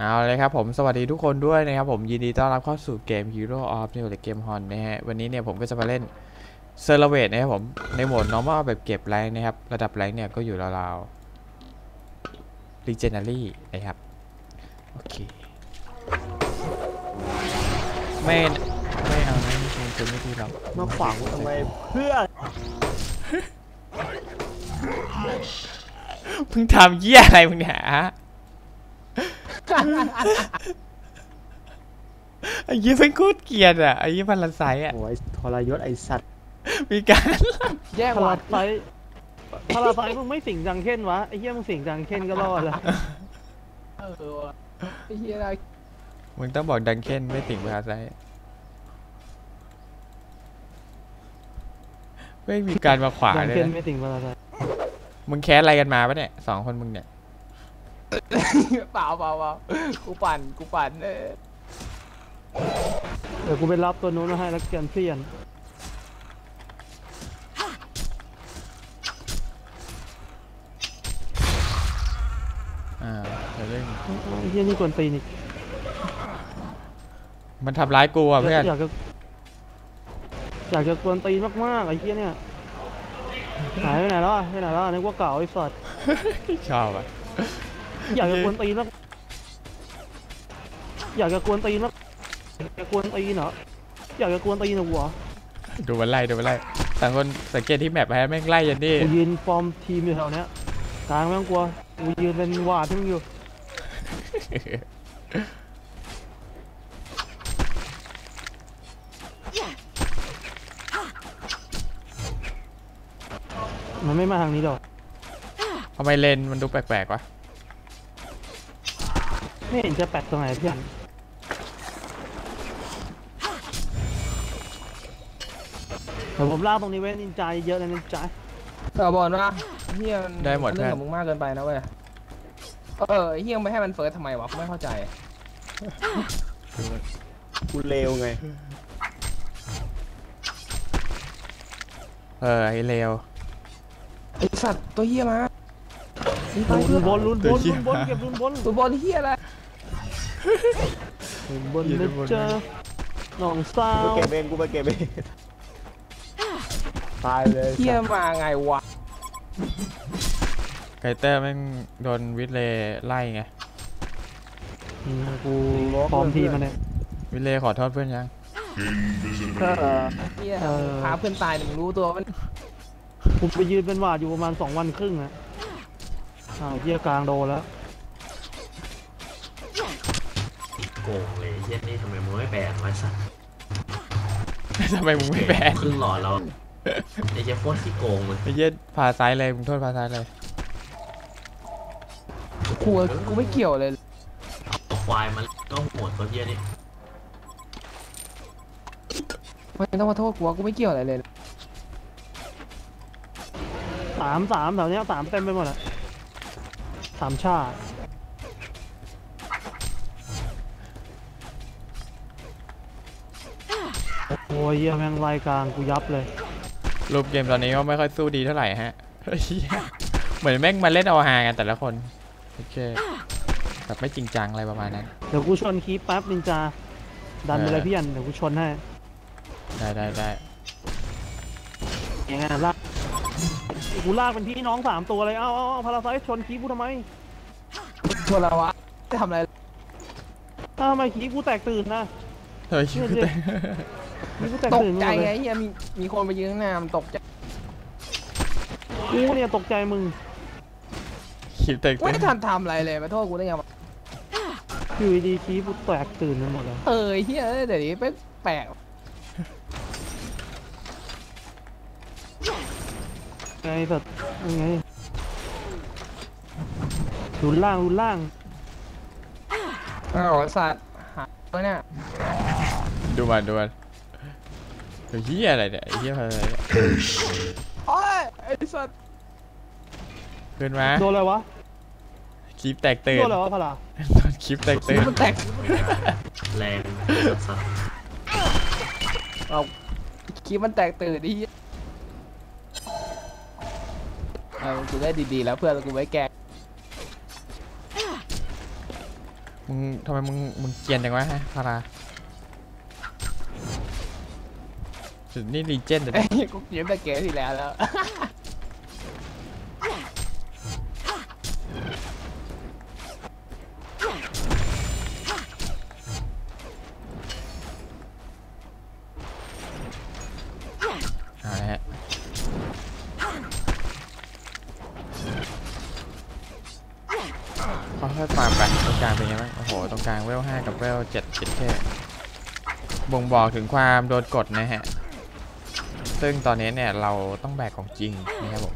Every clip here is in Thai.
เอาเลยครับผมสวัสดีทุกคนด้วยนะครับผมยินดีต้อนรับเข้าสู่เกม Hero of New หรือเกมฮอนนะฮะวันนี้เนี่ยผมก็จะมาเล่นเซอร์เวทนะครับผมในโหมด normal แบบเก็บแรงนะครับ ระดับแรงเนี่ยก็อยู่ราวๆ legendary นะครับ โอเค ไม่ ไม่เอานะนี่คือไม่ดีหรอกมาขวางกูทำไมเพื่อมึงทำเยี่ยอะไรมึงเนี่ยฮะ ไอ้ยี่เป็นโคตรเกลียดอะไอ้ยี่พันลันไซอะโอ้ยทรยศไอสัตว์ มีการ แยกพวัลาดไซพลาไซมึงไม่สิงจังเค้นวะไอ้เหี้ยมึงสิงจังเค้นก็รอดแล้วเออว่ะไอ้เหี้ยอะไรมึงต้องบอกดังเคนไม่ติ่งภาษาไม่มีการมาขวาจังเลยเค้นนะไม่สิงพลาไซมึงแค้นอะไรกันมาปะเนี่ยสองคนมึงเนี่ย เปล่าเปล่าเปล่ากูปั่นกูปั่นเออเดี๋ยวกูไปรับตัวนู้นมาให้แล้วกันเพี้ยนอ่าเดี๋ยวเรื่องไอ้เหี้ยนี่กวนตีนอีกมันทำร้ายกูอะเพื่อนอยากจะอยากจะกวนตีนมากๆไอ้เหี้ยเนี่ยหายไปไหนแล้วอะไปไหนแล้วอะนึกว่าเก่าไอ้สัตว์ชอบอะ อยากจะกวนตีนมากอยากจะกวนตีนมากอยากจะกวนตีนเหรออยากจะกวนตีนเหรอหัวดูมันไล่ดูมันไล่ต่างคนสังเกตที่แมปไปแม่งไล่ยันนี่กูยืนฟอร์มทีมอยู่แถวเนี้ยกลางไม่ต้องกลัวกูยืนเป็นวาดที่มึงอยู่มันไม่มาทางนี้หรอกทำไมเลนมันดูแปลกๆวะ ไม่เห็นจะแปลกตรงไหนเพื่อนเดี๋ยวผมลากตรงนี้ไว้นินจาเยอะเลยนินจาเออบอลว่าเฮียนได้หมดเรื่เพื่อองนกับมึงมากเกินไปนะเว้ย เออไอ้เฮียไม่ให้มันเฟิร์สทำไมวะกูไม่เข้าใจกูเลวไง เออไอ้เลวไอสัตว์ตัวเฮียมามึงไปลุเพื่อนบนลุนบตันวเหี้ลุยนบนเก็บลุนบนตัวบอลเฮียอะไรลุน บนนะเจอน้องสาวกูไปเก็บเองกูไปเก็บเองตายเลยเฮียมาไงวะ ไกเตอร์แม่งโดนวิทเลไล่ไงกูฟอร์มทีมมาเนี่ยวิเลขอโทษเพื่อนยังเออเฮียพาเพื่อนตายหนึ่งรู้ตัวมันกูไปยืนเป็นวาดอยู่ประมาณสองวันครึ่งอะอ่าวเยี่ยกลางโดนแล้ว กงเลยเฮียนี่ทำไมมึงไม่แบนไว้สัตว์ทำไมมึงไม่แบนครึ่งหลอดเราไอ้เหี้ยโคตรขี้โกงเลยไอ้เหี้ยพาซ้ายเลยมึงโทษพาซ้ายเลยกูกูไม่เกี่ยวเลยเอาควายมันก็โหดตัวเฮียนี่ไม่ต้องมาโทษกูว่ากูไม่เกี่ยวอะไรเลยสามสามแถวเนี้ยสามเต็มไปหมดอะสามชาติ โอ้ยเยี่ยแม่งไล่กลางกูยับเลย รูปเกมตอนนี้ก็ไม่ค่อยสู้ดีเท่าไหร่ฮะเฮ้ยเหี้ยเหมือนแม่งมาเล่นเอาฮากันแต่ละคน โอเคแบบไม่จริงจังอะไรประมาณนั้น เดี๋ยวกูชนคีปแป๊บนินจา ดันไปเลยเออพี่ยันเดี๋ยวกูชนให้ ได้ได้ได้ยังไงลากกูลากเป็นพี่น้องสามตัวเลย เอ้าเอ้าเอ้าพาราไซต์ชนคีปกูทำไมชวนเราวะจะทำอะไรอ้าวทำไมคีปกูแตกตื่นนะเฮ้ยคิดแต่คีปกูแตก ตกตื่นหมดใจเลไงยเฮียมีมีคนไปยืนข้างหน้ามันตกใจกูเนี่ยตกใจมึงคิดแต่ไม่ได้ทันทำอะไรเลยมาโทษกูได้ไงวะอยู่ดีๆคีปกูแตกตื่นไปหมดเลยเออเฮียเดี๋ยวนี้แปลกไงสัตว์ยังไงรุนล่างรุนล่างอ้าวสัตว์หาตัวเนี่ยดูมันดูมัน เฮ้ยเหี้ยอะไรเนี่ยไอ้เหี้ยอะไรเนี่ยโอ้ยไอ้สัตว์ขึ้นมาโดนอะไรวะคลิปแตกตื่นโดนอะไรวะพาราโดนคลิปแตกตื่นมันแตกแรงสัตว์เอาคิดมันแตกตื่นดิเออกูได้ดีๆแล้วเพื่อนกูไว้แกล้งมึงทำไมมึงมึงเกรียนจังวะฮะพารา สุดนี่รีเจนเลยเอ้ยกูเขียนแต่เกมที่แล้วแล้วเอาละฮะค่อยๆฟาร์มไปตรงกลางเป็นไงบ้างโอ้โหตรงกลางเวลห้ากับเวลเจ็ดเจ็ดแค่บ่งบอกถึงความโดนกดนะฮะ ซึ่งตอนนี้เนี่ยเราต้องแบกของจริงนะครับผม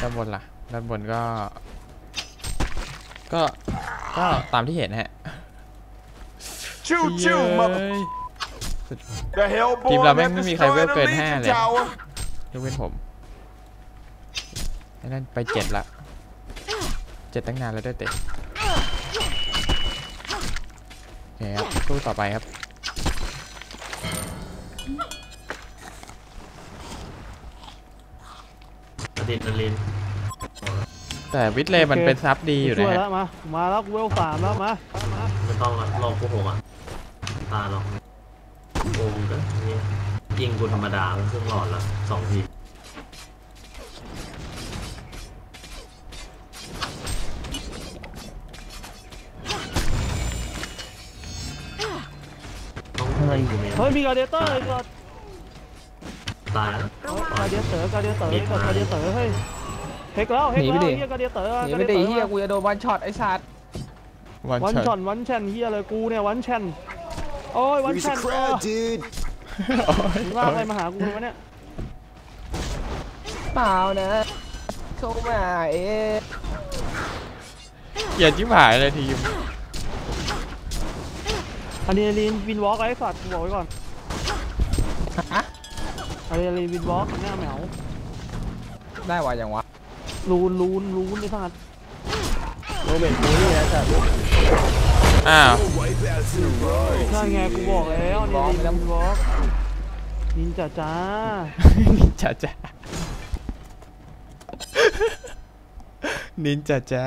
ด้านบนล่ะด้านบนก็ ก็ก็ตามที่เห็นนะฮะ Choo choo, เย้ mother. ย The hell, Team boy. là I'm mấy- mấy khai destroying web the kênh Legion ha này. Tower. ยกเว้นผมไอ้นั่นไปเจ็ดละเจ็ดตั้งนานแล้วด้วยเตะ คครับสู้ต่อไปครับ อะดรีนาลีนแต่วิทเลย์มันเป็นซับดีอยู่ช่นะวยฮะแล้วมา มาแล้วเวลสามแล้วมาไม่ต้องอะลองกูหกอะ ตาลองโกงกันเนี่ยยิงกูธรรมดามันครึ่งหลอดละสองที ต้อยู่เฮ้ยมีกาเดเตอร์อีกก่อนตายแล้วกาเดเตอร์กาเดเตอร์อีกก่อนกาเดเตอร์เฮ้ยเฮกแล้วเฮกแล้วเฮียกาเดเตอร์หนีไม่ได้เฮียกูจะโดนวันช็อตไอ้สัตว์วันช็อตวันแชนเฮียเลยกูเนี่ยวันแชนโอ้ยวันแชน the crowd, dude. มึงลากอะไรมาหากูวะเนี่ยเปล่านะเข้ามาเอ๊ะเกลียดชิบหายเลยทีม อะดรีนาลีนวินวอล์กไอ้สัตว์กูบอกไว้ก่อนฮะอะดรีนาลีนวินวอล์กหน้าแมวได้ว่าอย่างวะลูนลูนลูนไอ้สัตว์อ้าว Wipe out some roads. นั่นไงกูบอกแล้วอะดรีนาลีนวินวอล์กนินจาจ้าจ้าจ้านินจ้าจ้า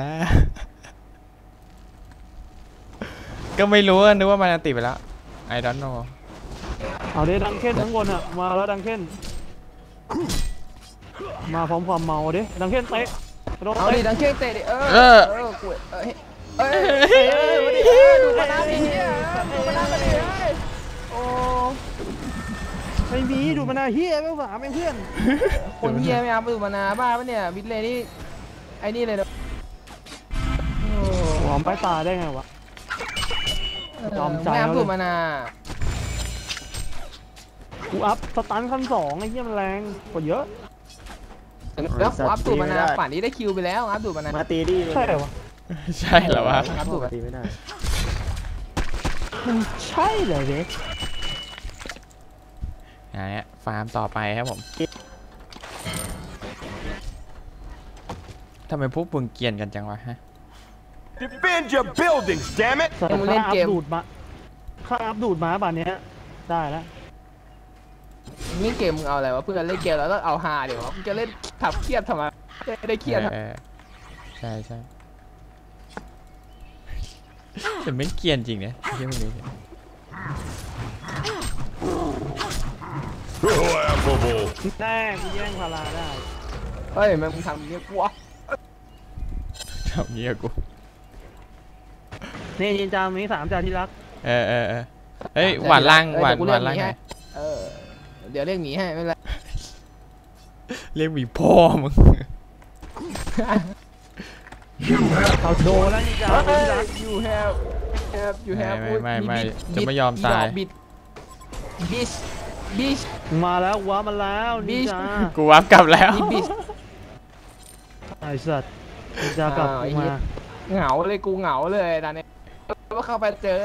ก็ไม่รู้อะนึกว่ามันอันติไปแล้ว I don't know เอาเด้ดังเค้นทั้งบนอะมาแล้วดังเค้นมาพร้อมความเมาเด้ดังเค้นเตะกระโดดเอาดิเตะดังเค้กเตะดิเออเออเออกูเอ้ยเอ้ยเอ้ยเอ้ยมาดิเอ้ยดูมาน้ำดิเฮียดูมาน้ำมาดิเอ้ยโอ้ไม่มีดูมันนะเฮียไม่สามเองเพื่อนคนเฮียไม่เอาไปดูมานาบ้าปะเนี่ยวิทเลยนี่ไอ้นี่เลยนะโอ้หอมไปตายได้ไงวะ ยอมใจไม่เอาแล้วดูเลยมานากูอัพสตันขั้นสองไอ้เหี้ยมันแรงกว่าเยอะแล้วกูอัพดูมานาป่านนี้ได้คิวไปแล้วอัพดูมานามาตีดิใช่เหรอวะใช่เหรอวะอัพดูมาตีไม่ได้มันใช่เหรอเด็กนะฮะฟาร์มต่อไปครับผมทำไมพวกมึงเกรียนกันจังวะฮะ Defend your buildings, damn it. แต่ถ้าอัพดูดมาถ้าอัพดูดมาป่านเนี้ยได้แล้วนี่เกมมึงเอาอะไรวะเพื่อนเล่นเกมแล้วต้องเอาฮาเดี๋ยวมึงจะเล่นขับเครียดทำไมไม่ได้เครียดเออใช่ใช่แต่ไม่เกรียนจริงนะเรื่องพวกนี้เนี่ย Oh, affable. แน่กูแย่งพาราได้ เฮ้ยแม่งมึงทำอย่างเงี้ยกลัว ทำเงี้ยกู นี่ยินจามนี้สามจานที่รัก เออเออเออเฮ้ยหวานล่างหวานหวานล่างไงเออ เดี๋ยวเรียกหมีให้ไม่เป็นไรเรียกหมีพ่อมึงเขาโดนแล้วยินจามเฮ้ที่รัยก you have have you have ไม่ไม่ไม่ไม่จะไม่ยอมตายบิดบิชบิชมาแล้วว้ามาแล้วนินจากูวับกลับแล้วบิชไอ้สัตว์นินจากลับอ้าวไอ้กูเหี้มายเหงาเลยกูเหงาเลยตอนนี้ ว่าเข้าไปเจอ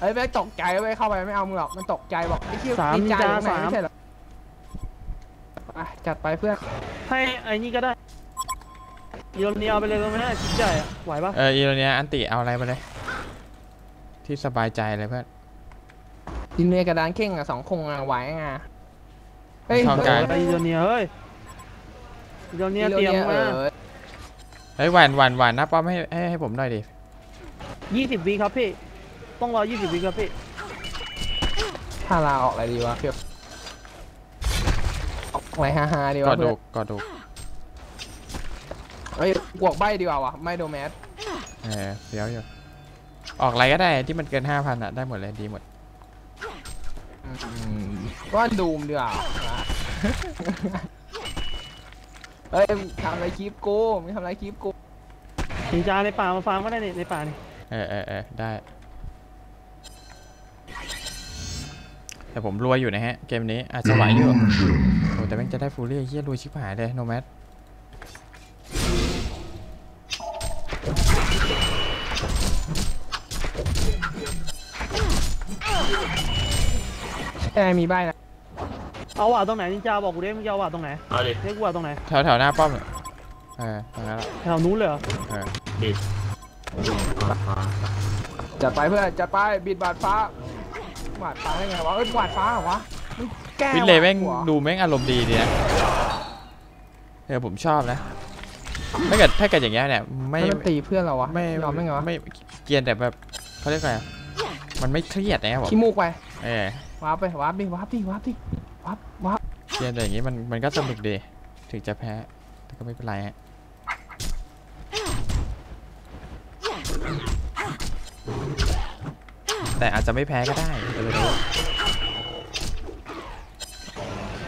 เฮ้ยแม่งตกใจเว้ยเข้าไปไม่เอามึงหรอกมันตกใจบอกไอ้เหี้ยสามดีนินใจจาตรงไหนสาม ไม่ใช่เหรอไปจัดไปเพื่อนให้ไอ้นี่ก็ได้โยนเนียเอาไปเลยก็ไม่ได้ชิ้นใหญ่อะไหวปะเอออีโรเนียอันติเอาอะไรมาเลย ที่สบายใจเลยเพื่อน ดินเนยกระดานเข่งอะสองคงอะไหวไงเฮ้ยเข้าใจไอ้โยนเนียเฮ้ยโยนเนียเตรียมเอมาอเฮ้ยหวานหวานหวานนะป้อมให้ให้ให้ผมหน่อยดิ ยี่สิบวิครับพี่ ต้องรอยี่สิบวิครับพี่ถ้าลาออกอะไรดีวะเพียบออกอะไรฮาฮาๆดีกวะอดเพื่ดูอนกอดดูเฮ้ยกวกใบดีกว่าวะไม่โดแมสเออเดี๋ยวอยู่ออกอะไรก็ได้ที่มันเกินห้าพันอะได้หมดเลยดีหมดว่าดูมดีกว่าเฮ้ยมึงทำอะไรคลิปกูไม่ทำอะไรคลิปกูนินจาในป่ามาฟาร์มก็ได้นี่ในป่านี่ เออเออเออได้ แต่ผมรวยอยู่นะฮะ เกมนี้อาจจะไหวอยู่โอ้แต่แม่งจะได้ฟูรี่เฮียรวยชิบหายเลยโนแมสไอ้มีใบนะเอาหวาดตรงไหนนินจาบอกกูดิมึงจะเอาหวาดตรงไหนเอาดิเรียกหวาดตรงไหนแถวแถวหน้าป้อมอะเออตรงนั้นแหละแถวนู้นเลยเหรอเออบิดฟ้าฟ้า จัดไปเพื่อนจัดไปบิดบาดฟ้าบาดฟ้าได้ไงวะเอ้ยบาดฟ้าเหรอวะมึงแก้วินเลยแม่งหัวดูแม่งอารมณ์ดีดีนะเออผมชอบนะถ้าเกิดถ้าเกิดอย่างเงี้ยเนี่ยไม่ไม่มันตีเพื่อนเราวะไม่ยอมได้ไงวะไม่เกรียนแต่แบบเขาเรียกอะไรอะมันไม่เครียดนะครับผมขี้มูกไปเออวาร์ปไปวาร์ปดิวาร์ปดิวาร์ปดิวาร์ปวาร์ปเกรียนแต่อย่างงี้มันมันก็สนุกดีถึงจะแพ้แต่ก็ไม่เป็นไรฮะ แต่อาจจะไม่แพ้ก็ได้จะไปรู้โอเค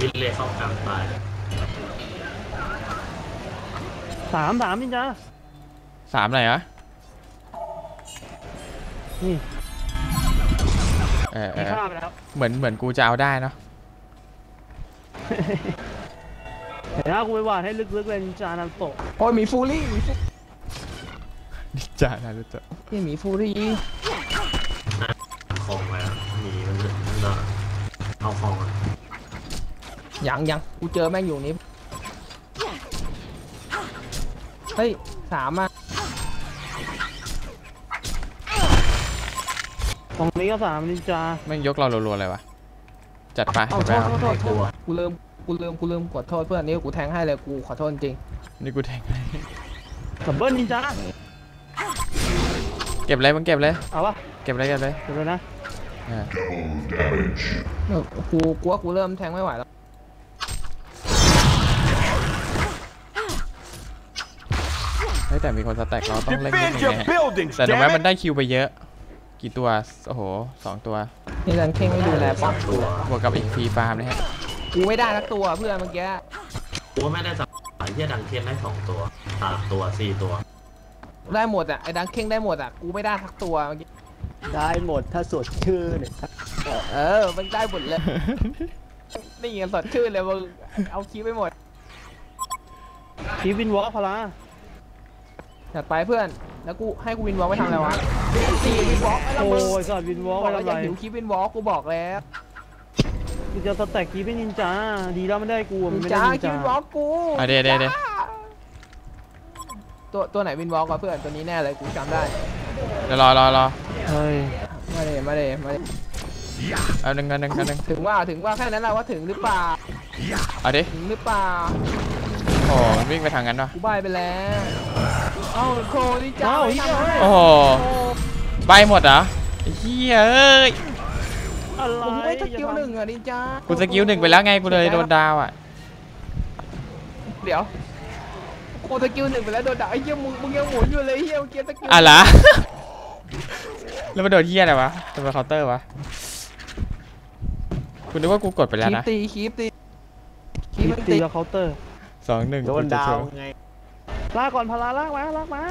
วินเลยเข้ากลางตายสามสามนินจาสามไหนวะนี่เออเอมีอค่าไปแล้วเหมือนเหมือนกูจะเอาได้เนาะ เห็นไหมกูไปหวาดให้ลึกๆเลยนินจานันโตะโอ้ยหมีฟูรี่หมีฟูนิจ่านารุโตะนี่หมีฟูรี่คลองไว้แล้วหนีมันจะมันจะเอาคลองอะยังยังกูเจอแม่งอยู่นี้เฮ้ยสามอะตรงนี้ก็สามนินจาแม่งยกเรารัวๆเลยวะจัดไปเอาโทจัษดโทไปษโทษโทษกูลืม กูลืมกูลืมกดโทษเพื่อนนี่กูแทงให้เลยกูขอโทษจริงนี่กูแทงให้กับเบิ้ลนินจาเก็บเลยมึงเก็บเลยเอาปะเก็บเลยเก็บเลยเดี๋ยวเลยนะเออเออกูกูว่ากูเริ่มแทงไม่ไหวแล้วเฮ้ยแต่มีคนสแต็กเราต้องเล่นนิด Defend นึง your นะฮะ buildings, แต่ตรงนั้น damn มัน it! ได้คิวไปเยอะ กี่ตัว โอ้โหสองตัว นี่ดันเข่งไม่ดูแลป้อมตัวบวกกับอีกฟรีฟาร์มนะฮะ กูไม่ได้สักตัวเพื่อนเมื่อกี้กูว่าไม่ได้สักไอ้เหี้ยดังเทียนได้สองตัวสามตัวสี่ตัวได้หมดอะไอ้ดังเข่งได้หมดอะกูไม่ได้สักตัวเมื่อกี้ได้หมดถ้าสดชื่นเออมันได้หมดเลยนี่ยังสดชื่นเลยมึงเอาคิวไปหมดคีวินวอล์กพลาจัดไปเพื่อนแล้วกูให้กูวินวอล์กไปทำอะไรวะสี่วินวอล์กไม่ละโอ้มึงยสัตว์วินวอล์กบอกไปแล้วทำอไรย่าหิวคิววินวอล์กกูบอกแล้ว กูจะสแต็กคีเป็นนินจาดีแล้วไม่ได้กูมันไม่ได้จ้านินคิวจาวินวอล์กกูอะเดี๋ยวเดี๋ยวเดี๋ยวตัวตัวไหนวินวอล์กวะเพื่อนตัวนี้แน่เลยกูจำได้ เดี๋ยวรอรอรอเฮ้ยมาเลยมาเลยมาเลยเอาหนึ่งเอาหนึ่งเอาหนึ่งถึงว่าถึงว่าแค่นั้นแหละว่าถึงหรือเปล่าเอาดิถึงหรือเปล่าโอ้มันวิ่งไปทางนั้นวะกูใบไปแล้วเอ้าโคดิจ้าเอ้าเหี้ยเอ้ย โอ้โหใบหมดเหรอไอ้เฮียเอ้ย อะไรผมไม่สกิลหนึ่งอะดิจ้ากูสกิลหนึ่งไปแล้วไงกูเลยโดนดาวอะ เดี๋ยวกูสกิลหนึ่งไปแล้วโดนด่าไอ้เหี้ยมึงมึงยังหมุนอยู่เลยไอ้เหี้ยเมื่อกี้สกิลอะเหรอแล้วมาโดนเฮียอะไรวะทำไมเคาน์เตอร์วะคุณนึกว่ากูกดไปแล้วคีบนะตีคีบตีคีคีบมันตีตีกับเคาน์เตอร์สองหนึ่งโดนดาวไงลากก่อนพลาลากมาลากมา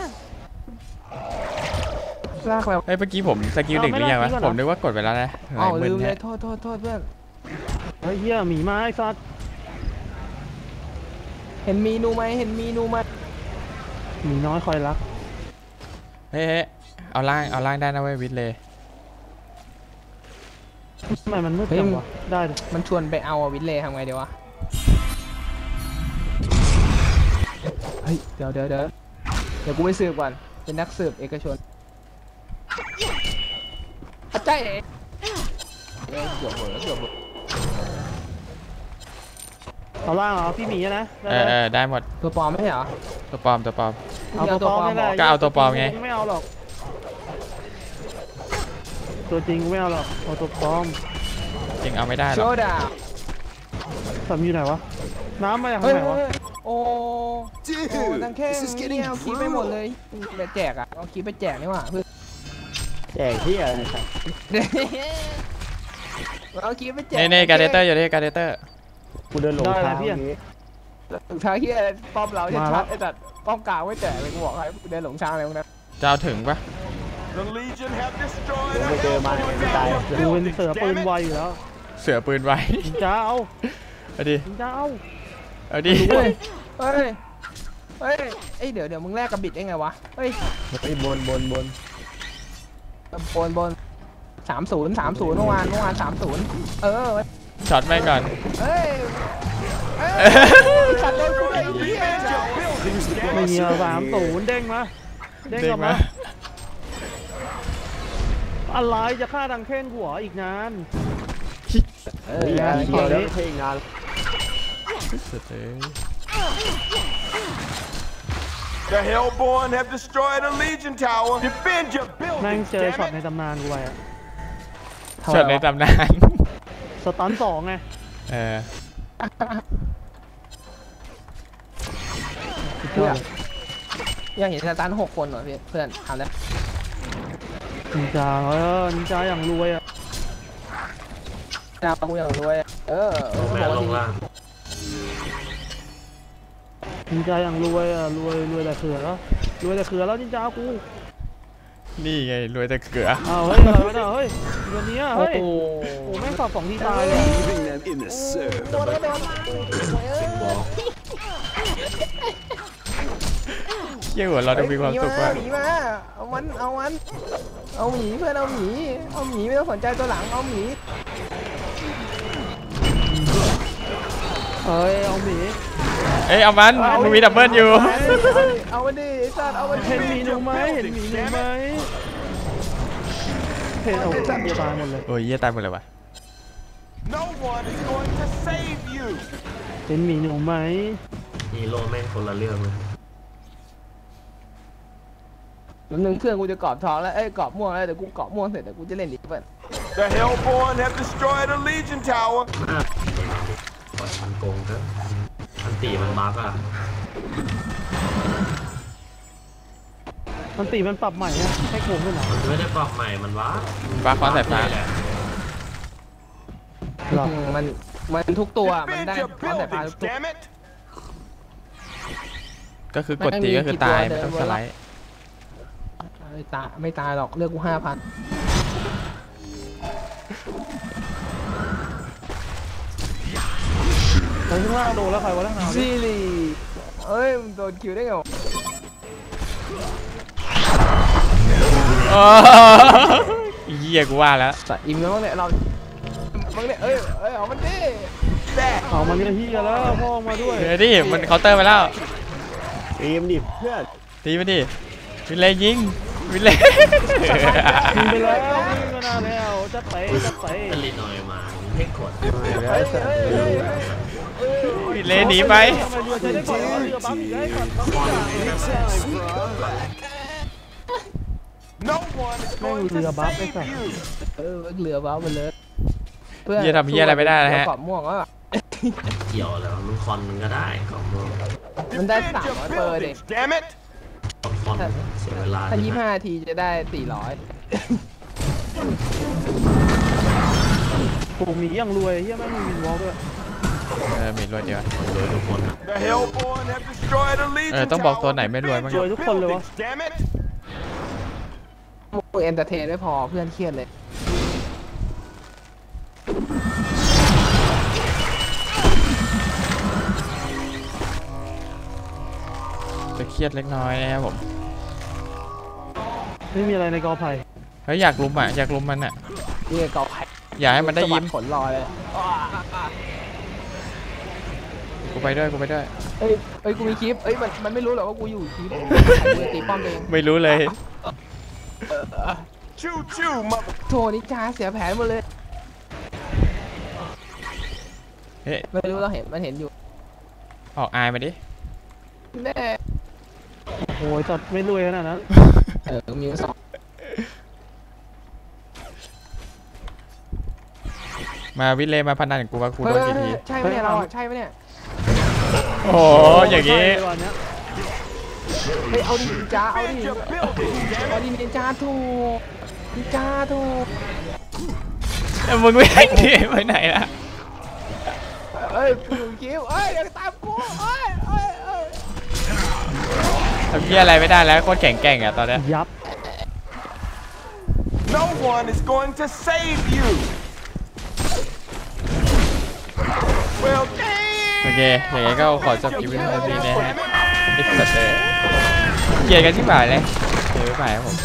ลากแล้วเฮ้ยเมื่อกี้ผมสกิลหนึ่งหรือยังวะเอาไม่ได้ผมนึกว่ากดไปแล้วนะเอ้ามึลืนมเลแฮะยโทษโทษโทษเพื่อนเฮ้ยเฮียหมีมาไอ้สัตว์เห็นเมีนูไหมเห็นเมีนูไหมหมีน้อยคอยรักเฮ้ยเฮ้ยเอาล่างเอาล่างได้นะเว้ยวิทย์เลยทำไมมันมืดจังวะได้ดิมันชวนไปเอาอะวินเลยทำไงเดี๋ยววะเฮ้ยเดี๋ยวเดี๋ยวเดี๋ยวเดี๋ยวกูไปสืบก่อนเป็นนักสืบเอกชน อาจารย์เอ๋เอ้ยเกือบหมดแล้วเกือบหมดเอาล่างเหรอพี่หมีอะนะได้เออไหมเออได้หมดตัวปลอมไม่ใช่เหรอ ตัวปลอมตัวปลอม เอาตัวปลอมไม่ได้ก็เอาตัวปลอมไง ไม่เอาหรอก ตัวจริงกูไม่เอาหรอกเอาตัวปลอมจริงเอาไม่ได้หรโชอกว์ดาวสามอยู่ไหนวะน้ำมาจากเฮ้ทายงไหนวะเฮ้ยโอ้โอ้ Dude, นังแค่ this is เนี่ getting ยเอาคีบไปหมด brutal. เลยไปแจกอะเอาคีบไปแจกนี่หว่าเพื่อน แจกที่อะไรครับเอาคีบไปแจกเน่เน่การเดเตอร์อยู่ที่การเดเตอร์กูเดินหลงทางเมื่อกี้ถุงเท้าเฮียป้อมเรามาชัแล้ดวๆไอ้สัตว์ป้อมกลางไม่แจกเลยกูบอกให้เดินหลงทางเลยมึงนะจะเอาถึงปะ The Legion have destroyed ผมไปเจอมาเนี่ยไม่ตายกูเป็นเสือปืนไวอยู่แล้ว เสือปืนไว้นินจาเอาเอาดินินจาเอาเอาดิเฮ้ยเฮ้ยเฮ้ยเอ้ยเดี๋ยวเดี๋ยวมึงแลกกับบิดได้ไงวะเฮ้ยไอ้บนบนบน บนบนสามศูนย์สามศูนย์เมื่อวานเมื่อวานสามศูนย์เออช็อตแม่งก่อนเฮ้ยเฮ้ยขัดโดนกูไอ้เหี้ย buildings, ไม่ damn มี it. สามศูนย์เด้งมาเด้งเด้กงลับมามาอะไรจะฆ่าดังเค้นกูเหรออีกนานเอเฮ้ยอเกี่ยวแล้วเพลงงานสุดเลย The Hellborn have destroyed a Legion tower. Defend your แม่ง buildings, เจอช็อต damn ใน it. ตำนานกูไปอะช็อตในตำนาน สตันสองไง เออเพื่อนยังเห็นสตันหกคนเหรอพี่เพื่อนทำแล้วนินจาเออนินจาอย่างรวยอะดาวกูอย่างรวย เออลงแม่ลงล่าง นินจาอย่างรวยอะรวยรวยแต่เขือแล้วรวยแต่เขือแล้วนินจากูนี่ไงรวยแต่เกลืออ้าวเฮ้ยอะไรวะเนี่ยเฮ้ยเดือนนี้อะโอ้เฮ้ยโหโอ้แม่งสับสองทีตายเลย Leaving them in the surf. โดนแล้วโดนบอกเยี่ยหัวเราจะมีความสุขมากหมีมาเอามันเอามันเอาหมีเพื่อนเอาหมีเอาหมีไม่ต้องสนใจตัวหลังเอาหมีเฮ้ยเอาหมี เอ้ยเอามันมึงมีดับเบิลอยู่ เอามันดิไอ้สัตว์เอามันดิเห็นหมีหนูไหมเห็นหมีหนูไหมเห็นเอาเดียวตายหมดเลยโอ้ยเยี่ยตายหมดเลยว่ะ No one is going to save you. เห็นหมีหนูไหมฮีโร่แม่งคนละเรื่องเลยแป๊บนึงเพื่อนกูจะกรอบทองแล้ว เอ้ยกรอบม่วงแล้วเดี๋ยวกูกรอบม่วงเสร็จเดี๋ยวกูจะเล่นดิเพื่อน The Hellborn have destroyed a Legion tower. อะปล่อยมันโกงเถอะอัน ตีมันบักอะมันตีมันปรับใหม่อะให้โกงขึ้นเหรอมันไม่ได้ปรับใหม่มันวักฟ้าคอนสายฟ้า แหละหรอมันมันทุกตัวมัน Defend ได้ your ความสายฟ้าทุ buildings, กตัว damn it. ก็คือกดตีก็คือตายไม่ต้องสไลด์ ไม่ตายไม่ตายหรอกเลือกกูห้าพัน ไปข้างล่างโดนแล้วใครวะล่างหนาวซีรีเอ้ยมึงโดนคิวได้ไงวะโอ้เยี่ยกูว่าแล้วสัตว์อิ่มแล้วมั้งเนี่ยเรามั้งเนี่ยเอ้ยเอ้ยเอามันดิเอามันจะเฮียแล้วพ่อมาด้วยเดี๋ยวดิมันเคาน์เตอร์ไปแล้วเกมดิเพื่อนตีมาดิวินเลยยิงวินเลยยิงไปแล้วยิงมานานแล้วจะเตะจะเตะเป็นลีนอยมาให้กดเฮ้ยเฮ้ย เฮ้ยเฮ้ยวินเลยหนีไปทำไมเรือใช้ได้ก่อนวะเรือบัฟอีกได้ก่อนเขาไม่จ่าย No one is going to Lia bắp đấy save sao? you. เออเหลือเบาไปเลยเพื่อนเหี้ยทำเหี้ยอะไรไม่ได้นะฮะเยวกรอบม่วงแล้วอะเกี่ยวแล้วลูกคอนมันก็ได้ของมึงมันได้ Defend สาม your ร้อยเปอร์เด็ก buildings, damn it. ของคอนเสียเวลาถ้ายี่ห้าทีจะได้สี่ร้อยปลูกหมีอย่างรวยเฮียแม่งมีวินวอล์กด้วย เออมีรวยเดียวรวยทุกคนอะ The Hellborn have destroyed a Legion เออต้องบอก tower. ตัวไหนไม่รวยบ้าง Defend your รวยทุกคนเลยวะ buildings, damn it. มึงเอนเตอร์เทนไม่พอเพื่อนเครียดเลยจะเครียดเล็กน้อยนะครับผม ไม่มีอะไรในกอไผ่เฮ้ยอยากลุมอะอยากลุมมันอะนี่เกาไผ่อย่าให้มันได้ยิ้มสะบัขนลอยเลยกู ไปด้วยกูไปด้วย เอ้ยเอ้ยกูมีคลิปเอ้ยมันมันไม่รู้หรอกว่ากูอยู่คลิปกูตีป้อมเองไม่รู้เลย Choo choo, mother. โทนิจาเสียแผนหมดเลย เฮ้ยไม่รู้เราเห็นมันเห็นอยู่ออกอายมาดิ แน่โอ้ยสัตว์ไม่รวยขนาดนั้น เออมีสองมาวิเลมาพนันกับกูว่ากูเฮ้โดยนกี่ที ใช่ไหมเนี่ยเราอะใช่ไหมเนี่ย โอ้โหอย่างงี้นี้ เฮ้ยเอาดินินจาเอาดิเอาดินินจาถูกนินจาถูกแล้มึงไม่ให้ดีไปไหนล่ะเอ้ยกูอยู่คิวเอ้ยอย่าตามกูเอ้ยเอ้ยเอ้ยทำเพี้ยอะไรไม่ได้แล้วโคตรแข็งแกร่งอะตอนเนี้ยยับ No one is going to save you. Well, damn. โอเคอย่างงี้ก็ขอจบคลิปวิดีโอนี้นะฮะไอ้สัตว์เลยเกลียดกันที่บ่ายเลยเกลียดไม่บ่ายครับผม